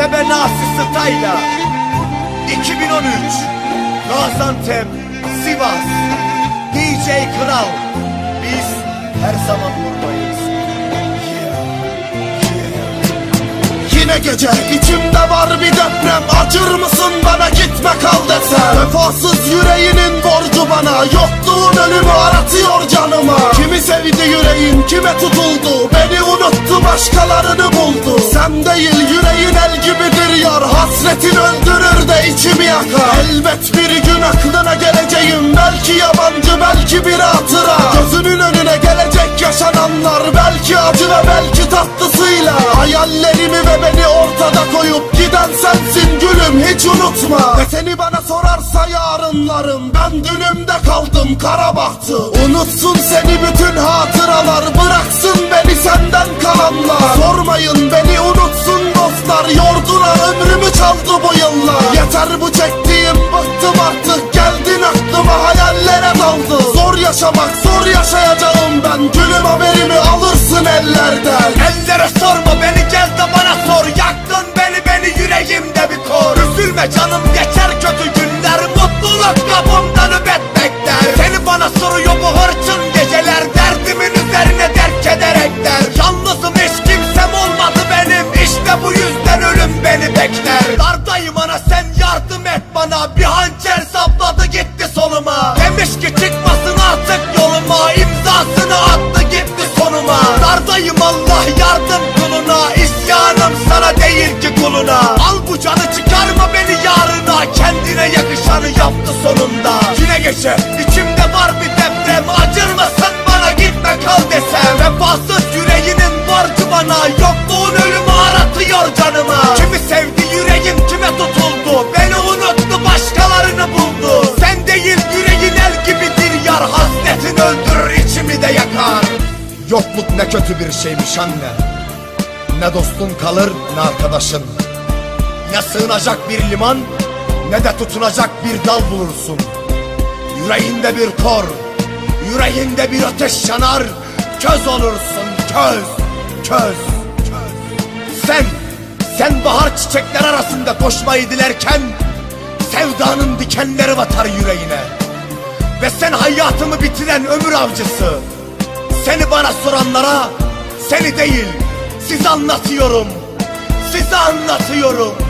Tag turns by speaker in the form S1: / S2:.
S1: ve Nasi Stayla 2013 Gaziantep Sivas DJ Kral. Biz her zaman buradayız.
S2: Yine gece içimde var bir deprem. Acır mısın bana gitme kal desem? Vefasız yüreğinin borcu bana. Yokluğun ölümü aratıyor canıma. Kimi sevdi yüreğin kime tutuldu? Beni unuttu başkalarını buldu. Sen değil gibidir yar Hasretin öldürür de içimi yakar. Elbet bir gün aklına geleceğim. Belki yabancı belki bir hatıra. Gözünün önüne gelecek yaşananlar. Belki acı ve belki tatlısıyla. Hayallerimi ve beni ortada koyup Giden sensin gülüm. Hiç unutma. Ve seni bana sorarsa yarınlarım. Ben dünümde kaldım kara bahtı. Unutsun seni bütün hatıralar. Bıraksın beni senden kalanlar. Sormayın beni dostlar Yordular ömrümü çaldı bu yıllar. Yeter bu çektiğim bıktım artık. Geldin aklıma hayallere daldı. Zor yaşamak zor yaşayacağım ben. Gülüm haberimi alırsın ellerden.
S1: Ellere sorma yardım et bana Bir hançer sapladı gitti soluma. Demiş ki çıkmasın artık yoluma İmzasını attı gitti sonuma. Dardayım Allah yardım kuluna İsyanım sana değil ki kuluna. Al bu canı çıkarma beni yarına Kendine yakışanı yaptı sonunda. Yine geçe içimde var bir deprem Acır mısın bana gitme kal desem. Vefasız yüreğinin borcu bana Yokluğun ölümü aratıyor canıma. Kimi sevdi yüreğim kime tutuldu
S2: Yokluk ne kötü bir şeymiş anne. Ne dostun kalır ne arkadaşın.
S1: Ne sığınacak bir liman Ne de tutunacak bir dal bulursun. Yüreğinde bir kor Yüreğinde bir ateş yanar. Köz olursun köz Köz Sen Sen bahar çiçekler arasında koşmayı dilerken Sevdanın dikenleri batar yüreğine. Ve sen hayatımı bitiren ömür avcısı Seni bana soranlara Seni değil Sizi anlatıyorum. Sizi anlatıyorum